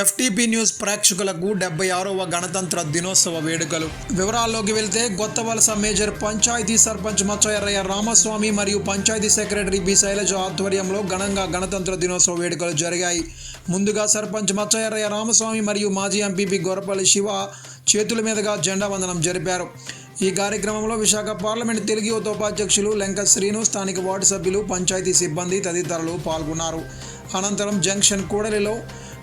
FTP news ప్రేక్షకులకు డెబ్బై ఆరవ గణతంత్ర దినోత్సవ వేడుకలు. వివరాల్లోకి వెళ్తే కొత్త వలస మేజర్ పంచాయతీ సర్పంచ్ మచ్చయ్యరయ్య రామస్వామి మరియు పంచాయతీ సెక్రటరీ బి శైలజ ఆధ్వర్యంలో ఘనంగా గణతంత్ర దినోత్సవ వేడుకలు జరిగాయి. ముందుగా సర్పంచ్ మచ్చయ్యరయ్య రామస్వామి మరియు మాజీ ఎంపీపీ గొరపల్లి శివ చేతుల మీదుగా జెండా వందనం జరిపారు. ఈ కార్యక్రమంలో విశాఖ పార్లమెంట్ తెలుగు ఉపాధ్యక్షులు లెంక శ్రీను స్థానిక వార్డు సభ్యులు పంచాయతీ సిబ్బంది తదితరులు పాల్గొన్నారు. అనంతరం జంక్షన్ కూడలిలో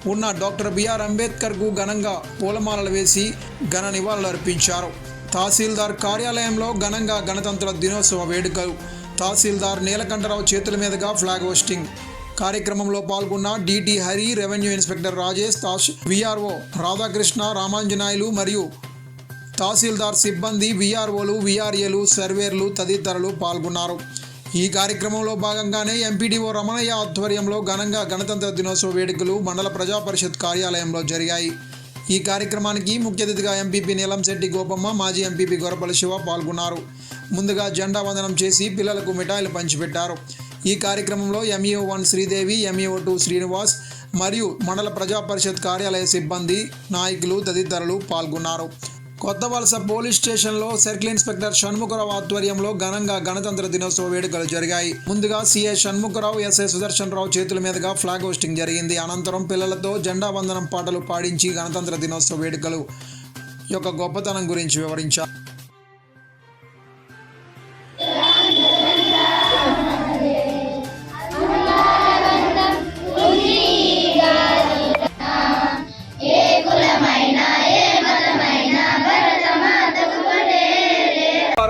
ఉన్న డాక్టర్ బిఆర్ అంబేద్కర్కు ఘనంగా పూలమాలలు వేసి ఘన నివాళులర్పించారు తహసీల్దార్ కార్యాలయంలో ఘనంగా గణతంత్ర దినోత్సవ వేడుకలు. తహసీల్దార్ నీలకంఠరావు చేతుల మీదుగా ఫ్లాగ్ హోస్టింగ్. కార్యక్రమంలో పాల్గొన్న DT Hari revenue inspector Rajesh తాష్ VRO Radhakrishna Ramanjaneyulu మరియు తహసీల్దార్ సిబ్బంది విఆర్ఓలు విఆర్ఏలు సర్వేర్లు తదితరులు పాల్గొన్నారు. ఈ కార్యక్రమంలో భాగంగానే ఎంపీడీఓ రమణయ్య ఆధ్వర్యంలో ఘనంగా గణతంత్ర దినోత్సవ వేడుకలు మండల ప్రజా పరిషత్ కార్యాలయంలో జరిగాయి. ఈ కార్యక్రమానికి ముఖ్య అతిథిగా ఎంపీపీ నీలంశెట్టి గోపమ్మ మాజీ ఎంపీపీ గొరపల్లి శివ పాల్గొన్నారు. ముందుగా జెండా వందనం చేసి పిల్లలకు మిఠాయిలు పంచిపెట్టారు. ఈ కార్యక్రమంలో MEO one Sridevi MEO two Srinivas మరియు మండల ప్రజా పరిషత్ కార్యాలయ సిబ్బంది నాయకులు తదితరులు పాల్గొన్నారు. కొత్త వలస పోలీస్ స్టేషన్లో సర్కిల్ ఇన్స్పెక్టర్ షణ్ముఖరావు ఆధ్వర్యంలో ఘనంగా గణతంత్ర దినోత్సవ వేడుకలు జరిగాయి. ముందుగా సీఐ షణ్ముఖరావు ఎస్ఐ సుదర్శన్ రావు చేతుల మీదుగా ఫ్లాగ్ హోస్టింగ్ జరిగింది. అనంతరం పిల్లలతో జెండా వందనం పాటలు పాడించి గణతంత్ర దినోత్సవ వేడుకలు యొక్క గొప్పతనం గురించి వివరించారు.